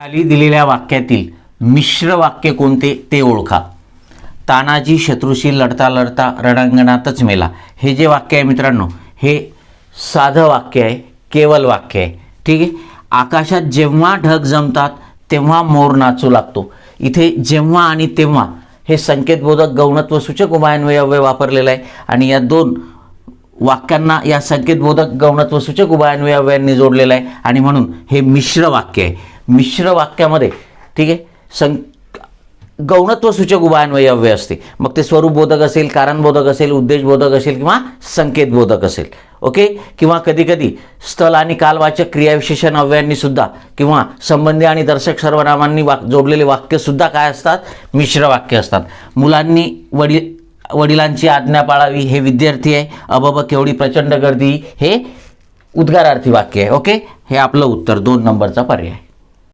खाली दिलेल्या वाक्यातील मिश्र वाक्य कोणते ते ओळखा. तानाजी शत्रूशी लढता लढता रणांगणातच मेला. हे जे वाक्य आहे मित्रांनो हे साधं वाक्य आहे केवल वाक्य आहे. ठीक आहे? आकाशात जेव्हा ढग जमतात तेव्हा मोर नाचू लागतो. इथे जेव्हा आणि तेव्हा हे संकेतबोधक गौणत्व सूचक उभयान्वय वापरलेलं आहे. आणि या दोन वाक्यांना या संकेतबोधक गौणत्व सूचक उभयान्वय जोडलेलं आहे. आणि म्हणून हे मिश्र वाक्य आहे. मिश्र वाक्यामध्ये ठीक आहे? सं गौणत्व सूचक उभयान्वयव्य अव्यय असते. मग ते स्वरूपबोधक असेल कारणबोधक असेल उद्देशबोधक असेल किंवा संकेतबोधक असेल. ओके? किंवा कधीकधी स्थल आणि कालवाचक क्रियाविशेषण अव्ययांनीसुद्धा किंवा संबंधी आणि दर्शक सर्वनामांनी वाक जोडलेले वाक्यसुद्धा काय असतात? मिश्र वाक्य असतात. मुलांनी वडील वडिलांची आज्ञा पाळावी हे विद्यार्थी आहे. अबब केवढी प्रचंड गर्दी. हे उद्गारार्थी वाक्य आहे ओके? हे आपलं उत्तर दोन नंबरचा पर्याय.